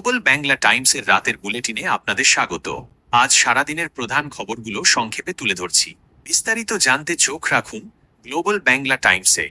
বাংলা টাইমসের রাতের বুলেটিনে আপনাদের স্বাগত। আজ সারাদিনের প্রধান খবরগুলো সংক্ষেপে তুলে ধরছি। বিস্তারিত জানতে চোখ রাখুন গ্লোবাল বাংলা টাইমসে।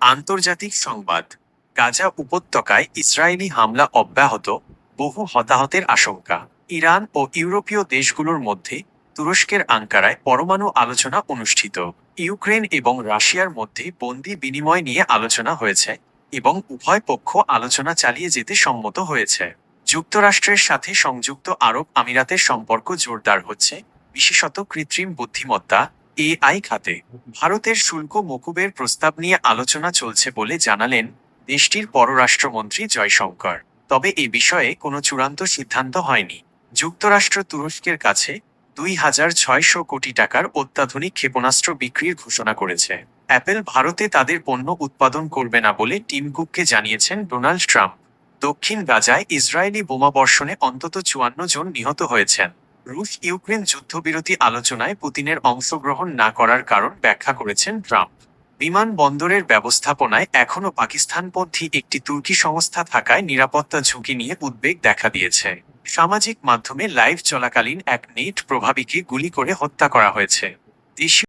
আন্তর্জাতিক সংবাদ। গাজা উপত্যকায় ইসরায়েলি হামলা অব্যাহত, বহু হতাহতের আশঙ্কা। ইরান ও ইউরোপীয় দেশগুলোর মধ্যে তুরস্কের আঙ্কারায় পরমাণু আলোচনা অনুষ্ঠিত। ইউক্রেন এবং রাশিয়ার মধ্যে বন্দি বিনিময় নিয়ে আলোচনা হয়েছে এবং উভয় পক্ষ আলোচনা চালিয়ে যেতে সম্মত হয়েছে। যুক্তরাষ্ট্রের সাথে সংযুক্ত আরব আমিরাতের সম্পর্ক জোরদার হচ্ছে, বিশেষত কৃত্রিম বুদ্ধিমত্তা, এআই খাতে। ভারতের শুল্ক মকুবের প্রস্তাব নিয়ে আলোচনা চলছে বলে জানালেন দেশটির পররাষ্ট্রমন্ত্রী জয়শঙ্কর। তবে এ বিষয়ে কোনো চূড়ান্ত সিদ্ধান্ত হয়নি। যুক্তরাষ্ট্র তুরস্কের কাছে দুই হাজার ছয়শো কোটি টাকার অত্যাধুনিক ক্ষেপণাস্ত্র বিক্রির ঘোষণা করেছে। অ্যাপেল ভারতে তাদের পণ্য উৎপাদন করবে না বলে টিম কুককে জানিয়েছেন ডোনাল্ড ট্রাম্প। দক্ষিণ গাজায় ইসরায়েলি বোমাবর্ষণে অন্তত চুয়ান্ন জন নিহত হয়েছেন। রুশ ইউক্রেন যুদ্ধবিরতি আলোচনায় পুতিনের অংশগ্রহণ না করার কারণ ব্যাখ্যা করেছেন ট্রাম্প। বিমানবন্দরের ব্যবস্থাপনায় এখনও পাকিস্তানপন্থী একটি তুর্কি সংস্থা থাকায় নিরাপত্তা ঝুঁকি নিয়ে উদ্বেগ দেখা দিয়েছে। সামাজিক মাধ্যমে লাইভ চলাকালীন এক নেট প্রভাবীকে গুলি করে হত্যা করা হয়েছে। দেশীয়